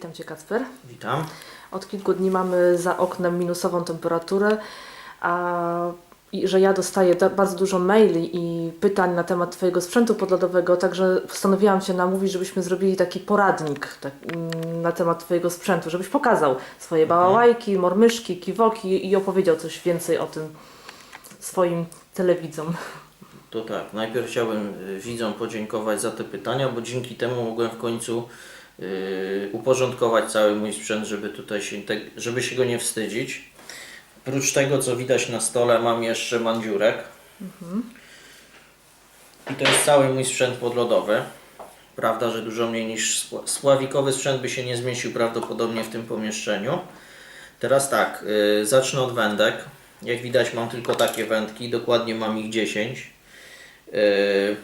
Witam Cię Kacper. Witam. Od kilku dni mamy za oknem minusową temperaturę, a że ja dostaję bardzo dużo maili i pytań na temat Twojego sprzętu podlodowego, także postanowiłam się namówić, żebyśmy zrobili taki poradnik tak, mm, na temat Twojego sprzętu, żebyś pokazał swoje bałałajki, mormyszki, kiwoki i opowiedział coś więcej o tym swoim telewidzom. To tak, najpierw chciałbym y, widzom podziękować za te pytania, bo dzięki temu mogłem w końcu uporządkować cały mój sprzęt, żeby tutaj się, żeby się go nie wstydzić. Oprócz tego, co widać na stole, mam jeszcze mandziurek. I to jest cały mój sprzęt podlodowy. Prawda, że dużo mniej niż spławikowy sprzęt by się nie zmieścił prawdopodobnie w tym pomieszczeniu. Teraz tak, y, zacznę od wędek. Jak widać mam tylko takie wędki, dokładnie mam ich 10. Yy,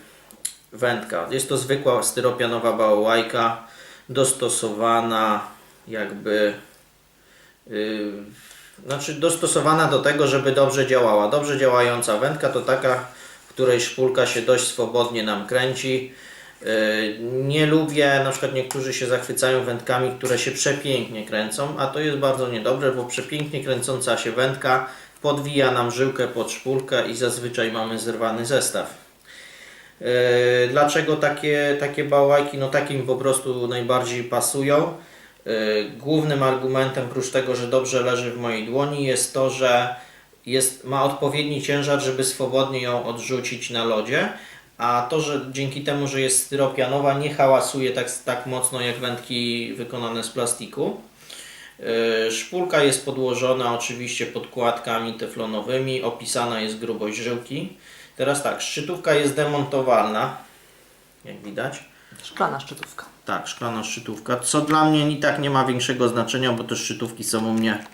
wędka. Jest to zwykła styropianowa bałałajka, dostosowana jakby yy, znaczy dostosowana do tego, żeby dobrze działała. Dobrze działająca wędka to taka, w której szpulka się dość swobodnie nam kręci. Yy, Nie lubię, na przykład niektórzy się zachwycają wędkami, które się przepięknie kręcą, a to jest bardzo niedobre, bo przepięknie kręcąca się wędka podwija nam żyłkę pod szpulkę i zazwyczaj mamy zerwany zestaw. Yy, Dlaczego takie, takie bałajki? No takie mi po prostu najbardziej pasują. Yy, Głównym argumentem, prócz tego, że dobrze leży w mojej dłoni, jest to, że jest, ma odpowiedni ciężar, żeby swobodnie ją odrzucić na lodzie, a to, że dzięki temu, że jest styropianowa, nie hałasuje tak, tak mocno jak wędki wykonane z plastiku. Yy, Szpulka jest podłożona oczywiście podkładkami teflonowymi, opisana jest grubość żyłki. Teraz tak, szczytówka jest demontowalna, jak widać. Szklana szczytówka. Tak, szklana szczytówka, co dla mnie i tak nie ma większego znaczenia, bo te szczytówki są u mnie.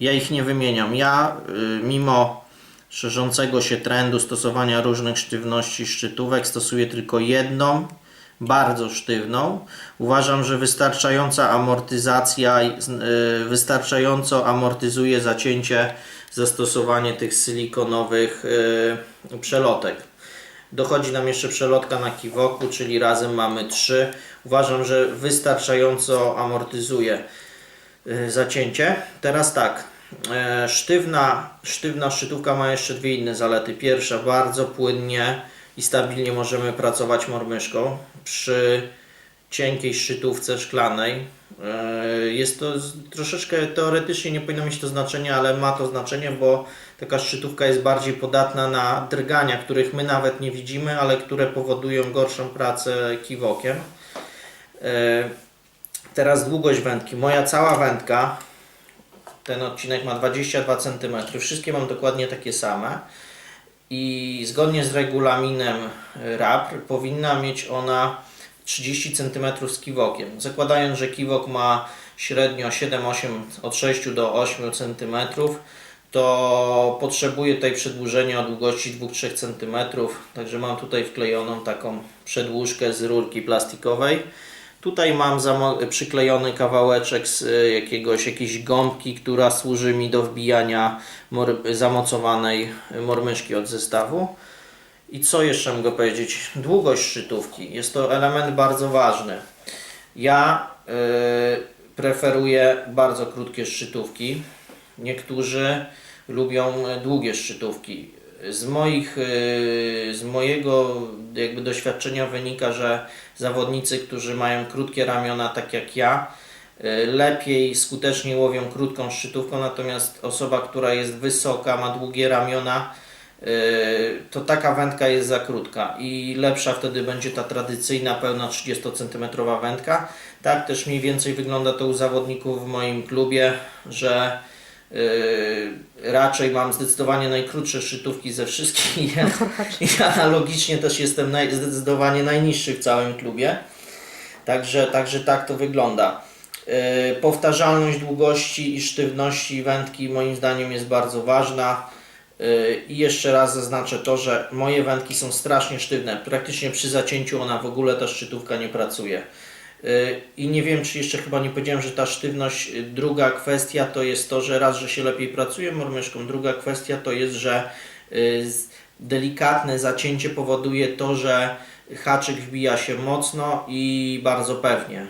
Ja ich nie wymieniam. Ja, y, mimo szerzącego się trendu stosowania różnych sztywności szczytówek, stosuję tylko jedną, bardzo sztywną. Uważam, że wystarczająca amortyzacja, y, wystarczająco amortyzuje zacięcie zastosowanie tych silikonowych y, przelotek. Dochodzi nam jeszcze przelotka na kiwoku, czyli razem mamy trzy. Uważam, że wystarczająco amortyzuje y, zacięcie. Teraz tak, e, sztywna, sztywna szczytówka ma jeszcze dwie inne zalety. Pierwsza, bardzo płynnie i stabilnie możemy pracować mormyszką. Przy cienkiej szczytówce szklanej jest to troszeczkę teoretycznie nie powinno mieć to znaczenia, ale ma to znaczenie, bo taka szczytówka jest bardziej podatna na drgania, których my nawet nie widzimy, ale które powodują gorszą pracę kiwokiem. E, Teraz długość wędki. Moja cała wędka, ten odcinek ma 22 cm. Wszystkie mam dokładnie takie same. I zgodnie z regulaminem RAPR powinna mieć ona 30 cm z kiwokiem. Zakładając, że kiwok ma średnio 7-8 od 6 do 8 cm, to potrzebuję tutaj przedłużenia o długości 2-3 cm. Także mam tutaj wklejoną taką przedłużkę z rurki plastikowej. Tutaj mam przyklejony kawałeczek z y, jakiegoś, jakiejś gąbki, która służy mi do wbijania mor- zamocowanej mormyszki od zestawu. I co jeszcze mogę powiedzieć? Długość szczytówki. Jest to element bardzo ważny. Ja y, preferuję bardzo krótkie szczytówki. Niektórzy lubią długie szczytówki. Z, moich, y, z mojego jakby doświadczenia wynika, że zawodnicy, którzy mają krótkie ramiona, tak jak ja, y, lepiej, skuteczniej łowią krótką szczytówką, natomiast osoba, która jest wysoka, ma długie ramiona, to taka wędka jest za krótka i lepsza wtedy będzie ta tradycyjna, pełna 30 cm wędka. Tak też mniej więcej wygląda to u zawodników w moim klubie, że Yy, raczej mam zdecydowanie najkrótsze szczytówki ze wszystkich i analogicznie też jestem naj, zdecydowanie najniższy w całym klubie. Także, także tak to wygląda. Yy, powtarzalność długości i sztywności wędki moim zdaniem jest bardzo ważna. I jeszcze raz zaznaczę to, że moje wędki są strasznie sztywne. Praktycznie przy zacięciu ona w ogóle ta szczytówka nie pracuje. Y, I nie wiem, czy jeszcze chyba nie powiedziałem, że ta sztywność, y, druga kwestia to jest to, że raz, że się lepiej pracuje mormyszką, druga kwestia to jest, że y, delikatne zacięcie powoduje to, że haczyk wbija się mocno i bardzo pewnie.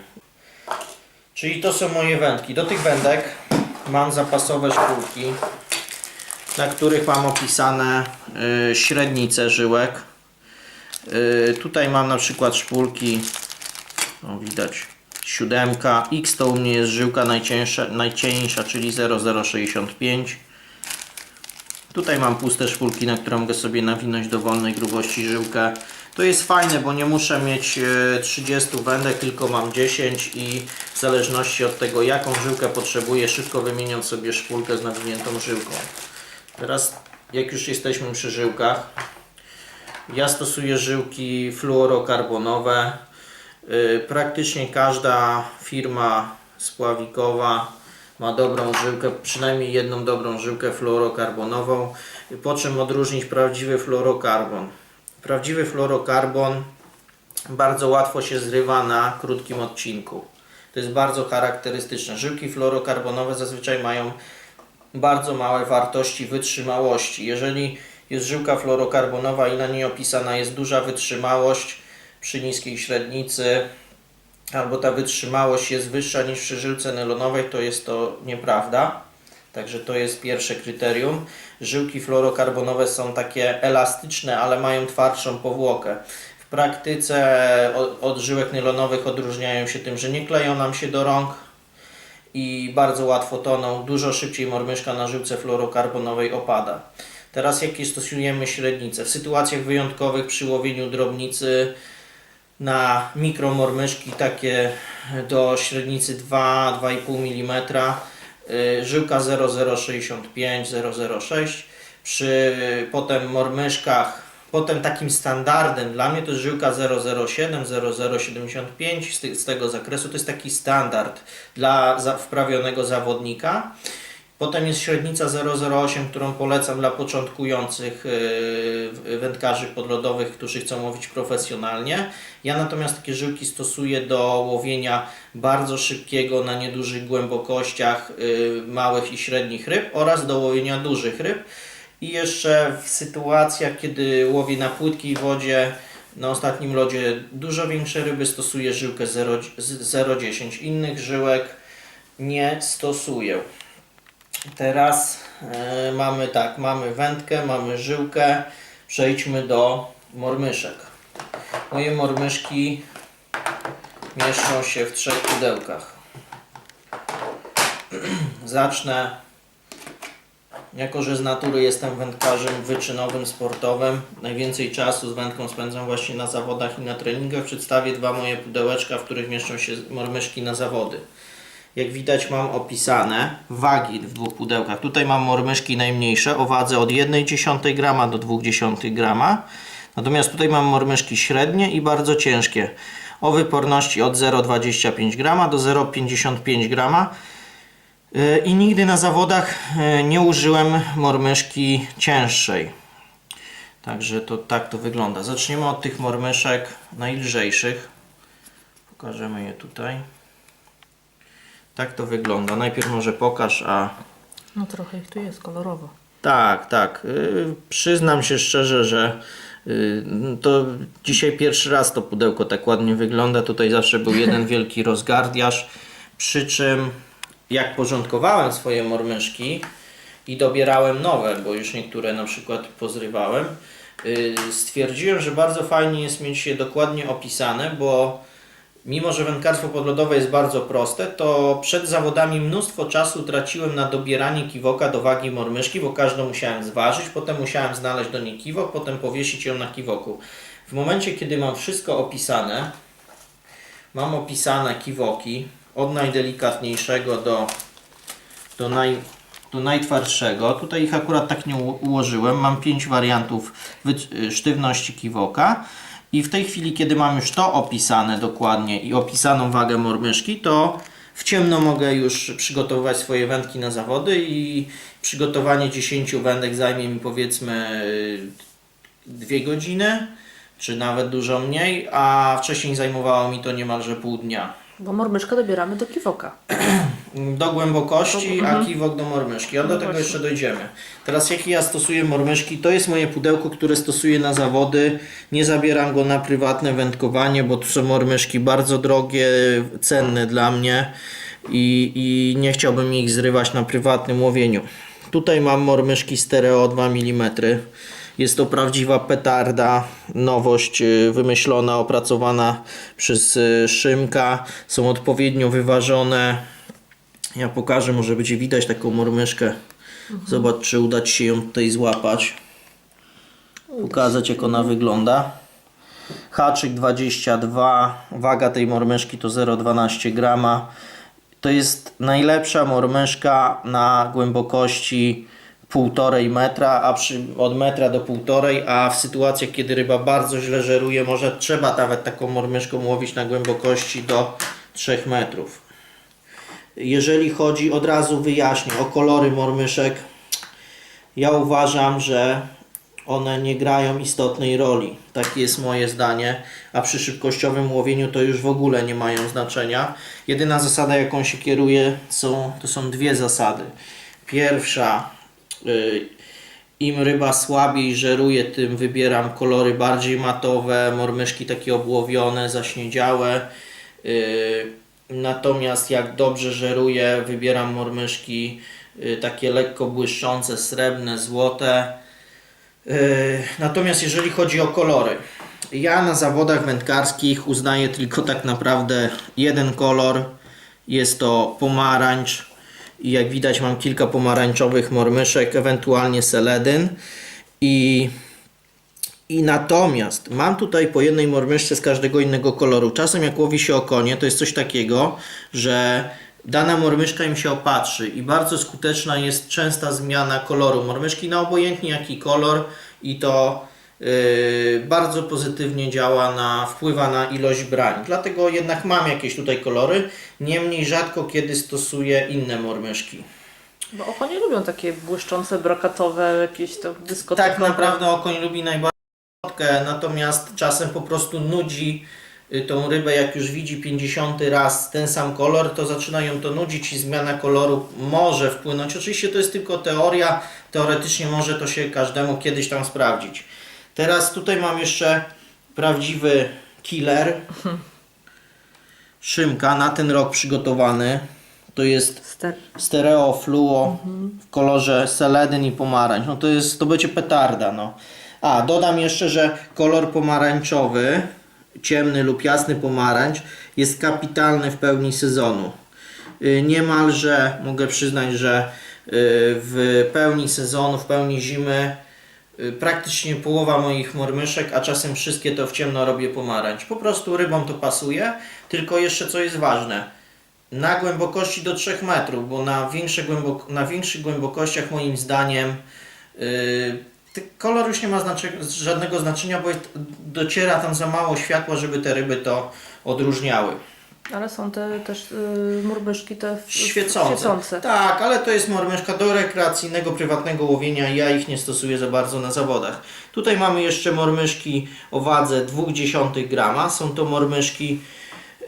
Czyli to są moje wędki. Do tych wędek mam zapasowe szpulki, na których mam opisane y, średnice żyłek. Y, tutaj mam na przykład szpulki, o widać, siódemka. X to u mnie jest żyłka najcieńsza, najcieńsza czyli 0065. Tutaj mam puste szpulki, na które mogę sobie nawinąć dowolnej grubości żyłkę. To jest fajne, bo nie muszę mieć e, 30 wędek, tylko mam 10 i w zależności od tego jaką żyłkę potrzebuję, szybko wymieniam sobie szpulkę z nawiniętą żyłką. Teraz jak już jesteśmy przy żyłkach, ja stosuję żyłki fluorokarbonowe. Y, Praktycznie każda firma spławikowa ma dobrą żyłkę, przynajmniej jedną dobrą żyłkę fluorokarbonową. Po czym odróżnić prawdziwy fluorokarbon? Prawdziwy fluorokarbon bardzo łatwo się zrywa na krótkim odcinku. To jest bardzo charakterystyczne. Żyłki fluorokarbonowe zazwyczaj mają bardzo małe wartości wytrzymałości. Jeżeli jest żyłka fluorokarbonowa i na niej opisana jest duża wytrzymałość przy niskiej średnicy, albo ta wytrzymałość jest wyższa niż przy żyłce nylonowej, to jest to nieprawda. Także to jest pierwsze kryterium. Żyłki fluorokarbonowe są takie elastyczne, ale mają twardszą powłokę. W praktyce od, od żyłek nylonowych odróżniają się tym, że nie kleją nam się do rąk, i bardzo łatwo toną, dużo szybciej mormyszka na żyłce fluorokarbonowej opada. Teraz jakie stosujemy średnice? W sytuacjach wyjątkowych przy łowieniu drobnicy na mikromormyszki takie do średnicy 2-2,5 mm y, żyłka 0065, 006 przy potem mormyszkach Potem takim standardem dla mnie to jest żyłka 007, 0075 z, z tego zakresu. To jest taki standard dla wprawionego zawodnika. Potem jest średnica 008, którą polecam dla początkujących yy, wędkarzy podlodowych, którzy chcą łowić profesjonalnie. Ja natomiast takie żyłki stosuję do łowienia bardzo szybkiego na niedużych głębokościach yy, małych i średnich ryb oraz do łowienia dużych ryb. I jeszcze w sytuacjach, kiedy łowię na płytkiej wodzie, na ostatnim lodzie dużo większe ryby, stosuję żyłkę 0 z- 0,10. Innych żyłek nie stosuję. Teraz e, mamy tak, mamy wędkę, mamy żyłkę. Przejdźmy do mormyszek. Moje mormyszki mieszczą się w trzech pudełkach. Zacznę jako, że z natury jestem wędkarzem wyczynowym, sportowym, najwięcej czasu z wędką spędzam właśnie na zawodach i na treningach, przedstawię dwa moje pudełeczka, w których mieszczą się mormyszki na zawody. Jak widać mam opisane wagi w dwóch pudełkach. Tutaj mam mormyszki najmniejsze o wadze od 1,1 grama do 0,2 grama. Natomiast tutaj mam mormyszki średnie i bardzo ciężkie o wyporności od 0,25 grama do 0,55 grama. Yy, I nigdy na zawodach yy, nie użyłem mormyszki cięższej. Także to tak to wygląda. Zaczniemy od tych mormyszek najlżejszych. Pokażemy je tutaj. Tak to wygląda. Najpierw może pokaż, a No trochę ich tu jest kolorowo. tak, tak. Yy, przyznam się szczerze, że to dzisiaj pierwszy raz to pudełko tak ładnie wygląda. Tutaj zawsze był jeden wielki rozgardiaż. Przy czym jak porządkowałem swoje mormyszki i dobierałem nowe, bo już niektóre na przykład pozrywałem, yy, stwierdziłem, że bardzo fajnie jest mieć je dokładnie opisane, bo Mimo, że wędkarstwo podlodowe jest bardzo proste, to przed zawodami mnóstwo czasu traciłem na dobieranie kiwoka do wagi mormyszki, bo każdą musiałem zważyć, potem musiałem znaleźć do niej kiwok, potem powiesić ją na kiwoku. W momencie, kiedy mam wszystko opisane, mam opisane kiwoki od najdelikatniejszego do, do, naj, do najtwardszego. Tutaj ich akurat tak nie ułożyłem. Mam pięć wariantów wy- sztywności kiwoka. I w tej chwili, kiedy mam już to opisane dokładnie i opisaną wagę mormyszki, to w ciemno mogę już przygotowywać swoje wędki na zawody i przygotowanie 10 wędek zajmie mi powiedzmy dwie godziny, czy nawet dużo mniej, a wcześniej zajmowało mi to niemalże pół dnia. Bo mormyszkę dobieramy do kiwoka. do głębokości, a kiwok do mormyszki. A do tego jeszcze dojdziemy. Teraz jakie ja stosuję mormyszki? To jest moje pudełko, które stosuję na zawody. Nie zabieram go na prywatne wędkowanie, bo tu są mormyszki bardzo drogie, cenne dla mnie i, i nie chciałbym ich zrywać na prywatnym łowieniu. Tutaj mam mormyszki stereo 2 mm. Jest to prawdziwa petarda, nowość y, wymyślona, opracowana przez y, Szymka. Są odpowiednio wyważone. Ja pokażę, może będzie widać taką mormyszkę. Zobacz, czy uda Ci się ją tutaj złapać. Pokazać, jak ona wygląda. Haczyk 22, waga tej mormyszki to 0,12 grama. To jest najlepsza mormyszka na głębokości 1,5 metra, a przy, od metra do 1,5, a w sytuacjach, kiedy ryba bardzo źle żeruje, może trzeba nawet taką mormyszką łowić na głębokości do 3 metrów. Jeżeli chodzi, od razu wyjaśnię, o kolory mormyszek, ja uważam, że one nie grają istotnej roli. Takie jest moje zdanie, a przy szybkościowym łowieniu to już w ogóle nie mają znaczenia. Jedyna zasada, jaką się kieruję, są, to są dwie zasady. Pierwsza, im ryba słabiej żeruje, tym wybieram kolory bardziej matowe, mormyszki takie obłowione, zaśniedziałe. Y, Natomiast jak dobrze żeruje, wybieram mormyszki y, takie lekko błyszczące, srebrne, złote. Natomiast jeżeli chodzi o kolory, ja na zawodach wędkarskich uznaję tylko tak naprawdę jeden kolor. Jest to pomarańcz. I jak widać mam kilka pomarańczowych mormyszek, ewentualnie seledyn. I, I natomiast mam tutaj po jednej mormyszce z każdego innego koloru. Czasem jak łowi się okonie, to jest coś takiego, że dana mormyszka im się opatrzy i bardzo skuteczna jest częsta zmiana koloru mormyszki na obojętnie jaki kolor i to bardzo pozytywnie działa na, wpływa na ilość brań. Dlatego jednak mam jakieś tutaj kolory, niemniej rzadko kiedy stosuję inne mormyszki. Bo okonie lubią takie błyszczące, brokatowe, jakieś to dyskotekowe. Tak naprawdę okoń lubi najbardziej słodkę, natomiast czasem po prostu nudzi y, tą rybę, jak już widzi 50 raz ten sam kolor, to zaczyna ją to nudzić i zmiana koloru może wpłynąć. Oczywiście to jest tylko teoria, teoretycznie może to się każdemu kiedyś tam sprawdzić. Teraz tutaj mam jeszcze prawdziwy killer. Szymka na ten rok przygotowany. To jest Ster- stereo fluo w kolorze seledyn i pomarańcz. No to jest, to będzie petarda, no. A, dodam jeszcze, że kolor pomarańczowy, ciemny lub jasny pomarańcz jest kapitalny w pełni sezonu. Y, Niemalże mogę przyznać, że y, w pełni sezonu, w pełni zimy praktycznie połowa moich mormyszek, a czasem wszystkie to w ciemno robię pomarańcz. Po prostu rybom to pasuje, tylko jeszcze co jest ważne, na głębokości do 3 metrów, bo na, większe głębok- na większych głębokościach moim zdaniem yy, kolor już nie ma znacze- żadnego znaczenia, bo jest, dociera tam za mało światła, żeby te ryby to odróżniały. Ale są te też y, murbyszki te w- Świecące. świecące. Tak, ale to jest mormyszka do rekreacyjnego, prywatnego łowienia. Ja ich nie stosuję za bardzo na zawodach. Tutaj mamy jeszcze mormyszki o wadze 0,2 grama. Są to mormyszki.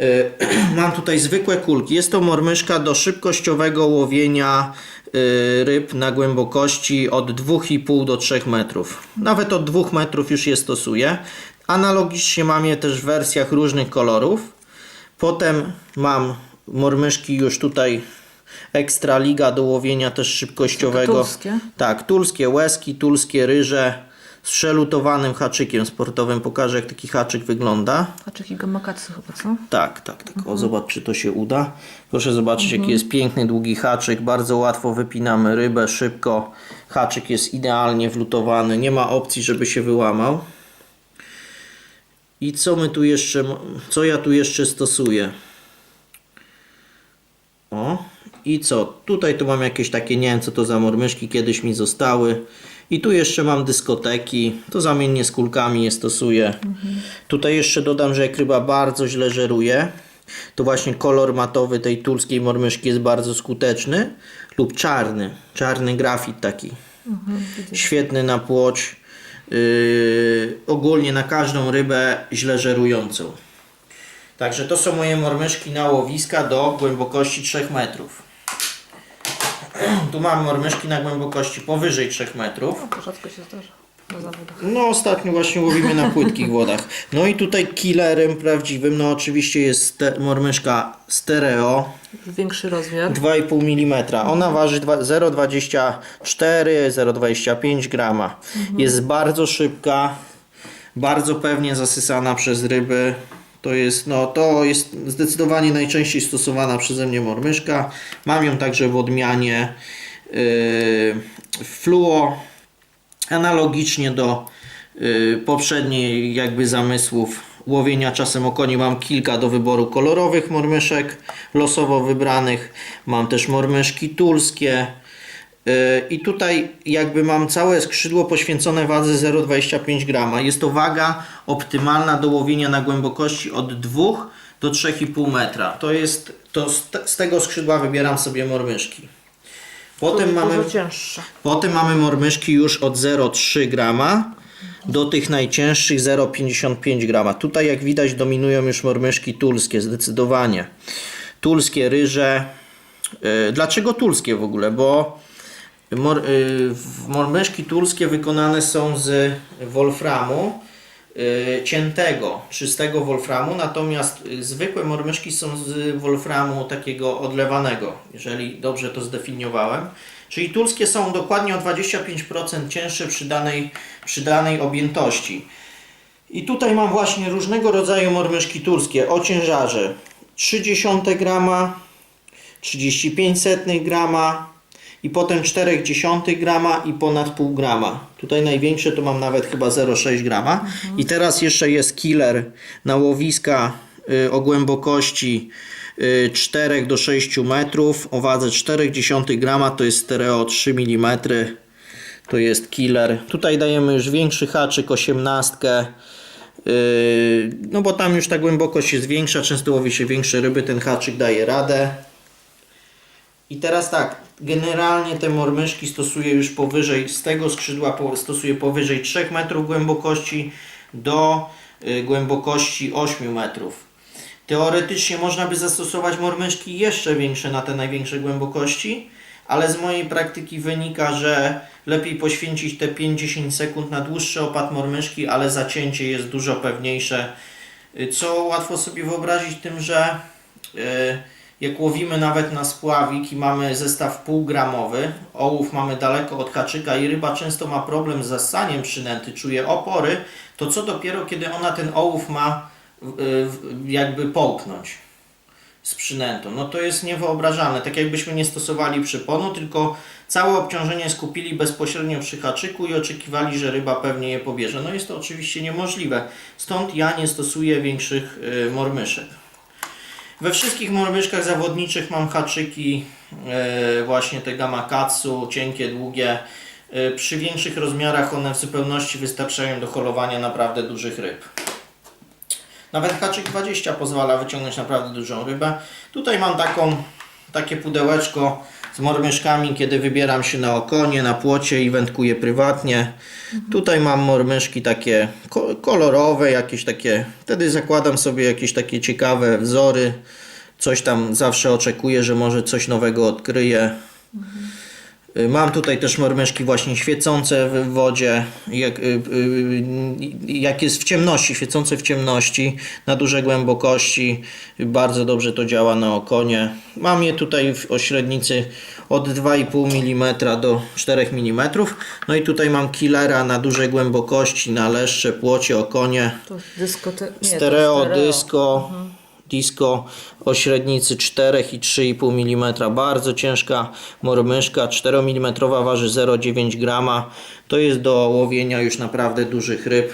y, mam tutaj zwykłe kulki. Jest to mormyszka do szybkościowego łowienia y, ryb na głębokości od 2,5 do 3 metrów. Nawet od 2 metrów już je stosuję. Analogicznie mam je też w wersjach różnych kolorów. Potem mam mormyszki już tutaj ekstra liga do łowienia też szybkościowego. Tulskie? Tak, tulskie łezki, tulskie ryże z szelutowanym haczykiem sportowym. Pokażę jak taki haczyk wygląda. Haczyki gamakatsu chyba, co? Tak, tak, tak. O, zobacz czy to się uda. Proszę zobaczyć jaki jest piękny, długi haczyk. Bardzo łatwo wypinamy rybę, szybko. Haczyk jest idealnie wlutowany. Nie ma opcji, żeby się wyłamał. I co my tu jeszcze, co ja tu jeszcze stosuję? O, i co? Tutaj tu mam jakieś takie, nie wiem co to za mormyszki, kiedyś mi zostały. I tu jeszcze mam dyskoteki, to zamiennie z kulkami je stosuję. Tutaj jeszcze dodam, że jak ryba bardzo źle żeruje, to właśnie kolor matowy tej tulskiej mormyszki jest bardzo skuteczny. Lub czarny, czarny grafit taki. Świetny na płoć. Yy, ogólnie na każdą rybę źle żerującą. Także to są moje mormyszki na łowiska do głębokości 3 metrów. tu mamy mormyszki na głębokości powyżej 3 metrów. No, to rzadko się zdarza na zawodach. No ostatnio właśnie łowimy na płytkich wodach. No i tutaj killerem prawdziwym, no oczywiście jest ste- mormyszka stereo Większy rozmiar. 2,5 mm. Ona waży dwa- 0,24, 0,25 grama. Jest bardzo szybka, bardzo pewnie zasysana przez ryby. To jest, no, to jest zdecydowanie najczęściej stosowana przeze mnie mormyszka. Mam ją także w odmianie yy, fluo. Analogicznie do yy, poprzedniej jakby zamysłów łowienia czasem okoni mam kilka do wyboru kolorowych mormyszek losowo wybranych. Mam też mormyszki tulskie. Yy, I tutaj jakby mam całe skrzydło poświęcone wadze 0,25 grama. Jest to waga optymalna do łowienia na głębokości od 2 do 3,5 metra. To jest, to z tego skrzydła wybieram sobie mormyszki. Potem mamy Dużo cięższa. Potem mamy mormyszki już od 0,3 grama do tych najcięższych 0,55 grama. Tutaj jak widać dominują już mormyszki tulskie zdecydowanie. Tulskie ryże. Yy, Dlaczego tulskie w ogóle? Bo mor, w- mormyszki tulskie wykonane są z wolframu ciętego, czystego wolframu, natomiast yy, zwykłe mormyszki są z wolframu takiego odlewanego, jeżeli dobrze to zdefiniowałem. Czyli tulskie są dokładnie o 25% cięższe przy danej, przy danej objętości. I tutaj mam właśnie różnego rodzaju mormyszki turskie o ciężarze 0,3 grama, 35 grama i potem 0,4 grama i ponad pół grama. Tutaj największe to mam nawet chyba 0,6 grama. I teraz jeszcze jest killer na łowiska y, o głębokości y, 4 do 6 metrów o wadze 0,4 grama to jest stereo 3 mm. To jest killer. Tutaj dajemy już większy haczyk 18. Yy, no bo tam już ta głębokość jest większa, często łowi się większe ryby, ten haczyk daje radę. I teraz tak, generalnie te mormyszki stosuję już powyżej, z tego skrzydła stosuję powyżej 3 metrów głębokości do y, głębokości 8 metrów. Teoretycznie można by zastosować mormyszki jeszcze większe na te największe głębokości, ale z mojej praktyki wynika, że lepiej poświęcić te 5-10 sekund na dłuższy opad mormyszki, ale zacięcie jest dużo pewniejsze. Y, Co łatwo sobie wyobrazić tym, że y, jak łowimy nawet na spławik i mamy zestaw półgramowy, ołów mamy daleko od haczyka i ryba często ma problem z zassaniem przynęty, czuje opory, to co dopiero kiedy ona ten ołów ma y, jakby połknąć z przynętą. No to jest niewyobrażalne. Tak jakbyśmy nie stosowali przyponu, tylko całe obciążenie skupili bezpośrednio przy haczyku i oczekiwali, że ryba pewnie je pobierze. No jest to oczywiście niemożliwe. Stąd ja nie stosuję większych y, mormyszek. We wszystkich mormyszkach zawodniczych mam haczyki y, właśnie te gamakatsu, cienkie, długie. Y, przy większych rozmiarach one w zupełności wystarczają do holowania naprawdę dużych ryb. Nawet haczyk 20 pozwala wyciągnąć naprawdę dużą rybę. Tutaj mam taką, takie pudełeczko z mormyszkami, kiedy wybieram się na okonie, na płocie i wędkuję prywatnie. Tutaj mam mormyszki takie ko- kolorowe, jakieś takie. Wtedy zakładam sobie jakieś takie ciekawe wzory. Coś tam zawsze oczekuję, że może coś nowego odkryję. Y, Mam tutaj też mormyszki właśnie świecące w wodzie, jak, y, y, jak jest w ciemności, świecące w ciemności na duże głębokości. Bardzo dobrze to działa na okonie. Mam je tutaj w o średnicy od 2,5 mm do 4 mm. No i tutaj mam killera na duże głębokości, na leszcze, płocie, okonie. To dysko te... nie, to Stereo, disco, disco o średnicy 4 i 3,5 mm. Bardzo ciężka mormyszka, 4 mm waży 0,9 grama. To jest do łowienia już naprawdę dużych ryb.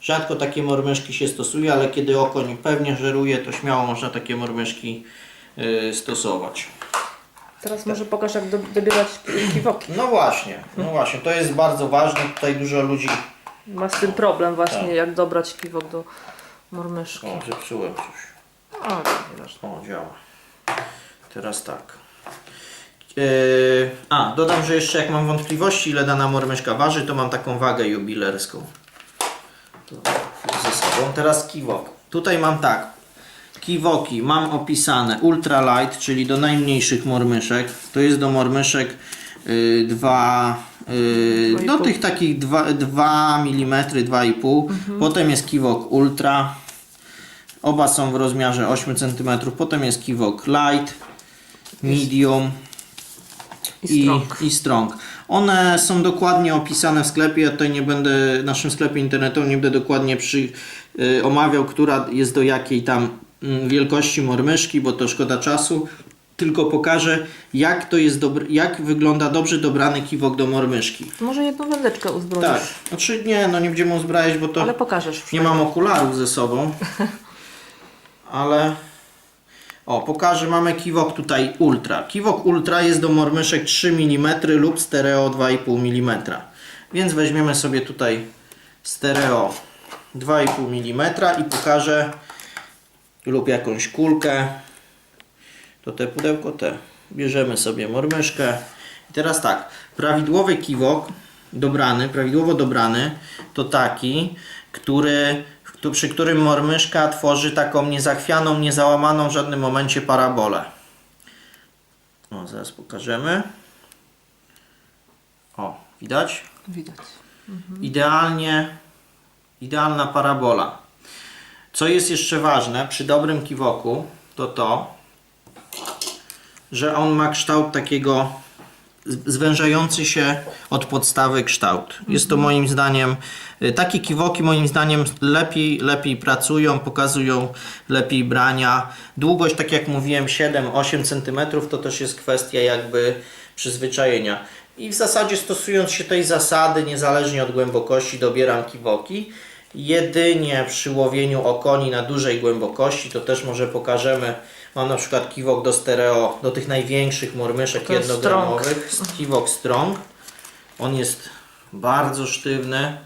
Rzadko takie mormyszki się stosuje, ale kiedy okoń pewnie żeruje, to śmiało można takie mormyszki yy, stosować. Teraz może pokaż jak do, dobierać ki- kiwoki. No właśnie, no właśnie, to jest bardzo ważne. Tutaj dużo ludzi. Ma z tym problem właśnie, Tak. jak dobrać kiwok do mormyszki. O, zepsułem coś. Nieważne. O, działa. Teraz tak. Yy, a, dodam, że jeszcze jak mam wątpliwości, ile dana mormyszka waży, to mam taką wagę jubilerską. To ze sobą. Teraz kiwok. Tutaj mam tak. Kiwoki mam opisane ultralight, czyli do najmniejszych mormyszek. To jest do mormyszek 2 do 2,5. tych takich 2, 2 mm, 2,5. Potem jest kiwok ultra. Oba są w rozmiarze 8 cm. Potem jest kiwok light, medium I i, strong. i strong. One są dokładnie opisane w sklepie. Ja tutaj nie będę, w naszym sklepie internetowym nie będę dokładnie przy, y, omawiał, która jest do jakiej tam mm, wielkości mormyszki, bo to szkoda czasu. Tylko pokażę, jak to jest dobry, jak wygląda dobrze dobrany kiwok do mormyszki. Może jedną wędeczkę uzbroisz, Tak, znaczy nie, no nie będziemy uzbrajać, bo to ale pokażesz. nie mam okularów ze sobą, ale o, pokażę, mamy kiwok tutaj ultra. Kiwok ultra jest do mormyszek 3 mm lub stereo 2,5 mm. Więc weźmiemy sobie tutaj stereo 2,5 mm i pokażę lub jakąś kulkę. To te pudełko te. Bierzemy sobie mormyszkę. I teraz tak, prawidłowy kiwok dobrany, prawidłowo dobrany to taki, który, któ- przy którym mormyszka tworzy taką niezachwianą, niezałamaną w żadnym momencie parabolę. O, zaraz pokażemy. O, widać? Widać. Idealnie, idealna parabola. Co jest jeszcze ważne przy dobrym kiwoku, to to, że on ma kształt takiego zwężający się od podstawy kształt. Jest to moim zdaniem, y, takie kiwoki moim zdaniem lepiej, lepiej pracują, pokazują lepiej brania. Długość, tak jak mówiłem, 7-8 cm to też jest kwestia jakby przyzwyczajenia. I w zasadzie stosując się tej zasady, niezależnie od głębokości, dobieram kiwoki. Jedynie przy łowieniu okoni na dużej głębokości, to też może pokażemy, mam na przykład kiwok do stereo, do tych największych mormyszek jednogramowych, kiwok strong. On jest bardzo sztywny,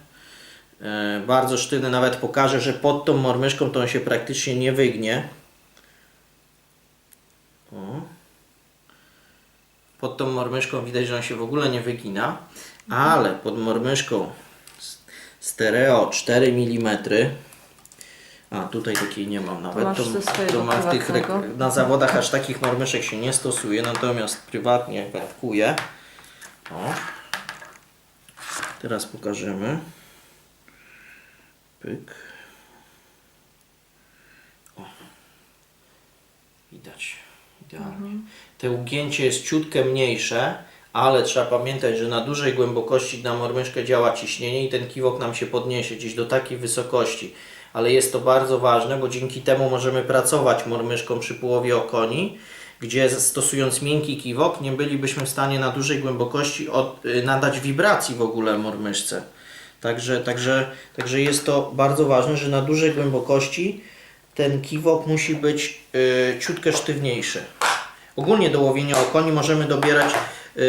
e, bardzo sztywny, nawet pokażę, że pod tą mormyszką to on się praktycznie nie wygnie. O. Pod tą mormyszką widać, że on się w ogóle nie wygina, ale pod mormyszką stereo 4 mm. A tutaj takiej nie mam nawet. masz To, swojego to w tych na zawodach aż takich mormyszek się nie stosuje, natomiast prywatnie wędkuję. O. Teraz pokażemy. Pyk. O. Widać. Idealnie. Te ugięcie jest ciutkę mniejsze, ale trzeba pamiętać, że na dużej głębokości na mormyszkę działa ciśnienie i ten kiwok nam się podniesie gdzieś do takiej wysokości. Ale jest to bardzo ważne, bo dzięki temu możemy pracować mormyszką przy połowie okoni, gdzie stosując miękki kiwok nie bylibyśmy w stanie na dużej głębokości od, y, nadać wibracji w ogóle mormyszce. Także, także, także jest to bardzo ważne, że na dużej głębokości ten kiwok musi być y, ciutkę sztywniejszy. Ogólnie do łowienia okoni możemy dobierać y,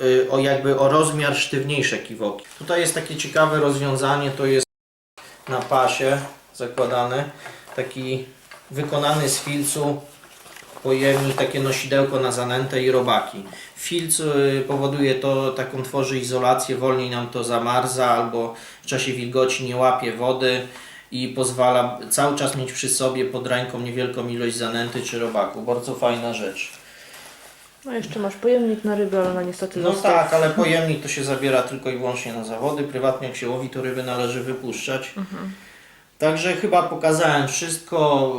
y, o jakby o rozmiar sztywniejsze kiwoki. Tutaj jest takie ciekawe rozwiązanie, to jest na pasie zakładany, taki wykonany z filcu pojemnik, takie nosidełko na zanętę i robaki. Filc y, powoduje to, taką tworzy izolację, wolniej nam to zamarza albo w czasie wilgoci nie łapie wody i pozwala cały czas mieć przy sobie pod ręką niewielką ilość zanęty czy robaku. Bardzo fajna rzecz. No jeszcze masz pojemnik na ryby, ale no niestety No został. tak, ale pojemnik to się zabiera tylko i wyłącznie na zawody. Prywatnie jak się łowi, to ryby należy wypuszczać. Także chyba pokazałem wszystko.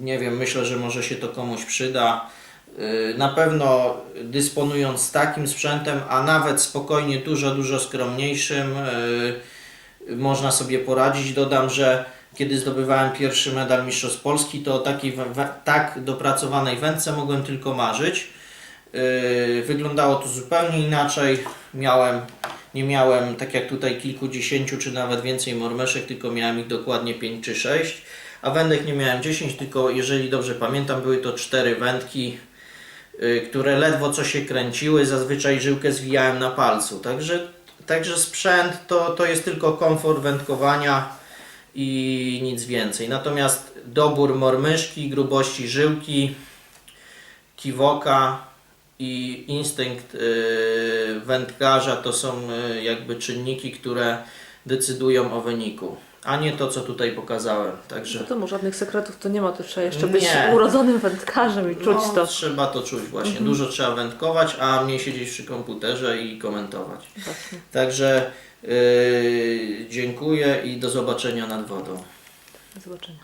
Nie wiem, myślę, że może się to komuś przyda. Na pewno dysponując takim sprzętem, a nawet spokojnie dużo, dużo skromniejszym, yy, można sobie poradzić. Dodam, że kiedy zdobywałem pierwszy medal Mistrzostw Polski, to o takiej tak dopracowanej wędce mogłem tylko marzyć. Yy, Wyglądało to zupełnie inaczej. Miałem, nie miałem tak jak tutaj kilkudziesięciu czy nawet więcej mormeszek, tylko miałem ich dokładnie 5 czy 6. A wędek nie miałem 10, tylko jeżeli dobrze pamiętam, były to 4 wędki, yy, które ledwo co się kręciły. Zazwyczaj żyłkę zwijałem na palcu. Także, także sprzęt to, to jest tylko komfort wędkowania i nic więcej. Natomiast dobór mormyszki, grubości żyłki, kiwoka i instynkt y, wędkarza to są y, jakby czynniki, które decydują o wyniku. a nie to, co tutaj pokazałem. Także To mu żadnych sekretów to nie ma, to trzeba jeszcze być Nie. urodzonym wędkarzem i czuć no, to. trzeba to czuć właśnie. Dużo trzeba wędkować, a mniej siedzieć przy komputerze i komentować. Właśnie. Także yy, dziękuję i do zobaczenia nad wodą. Do zobaczenia.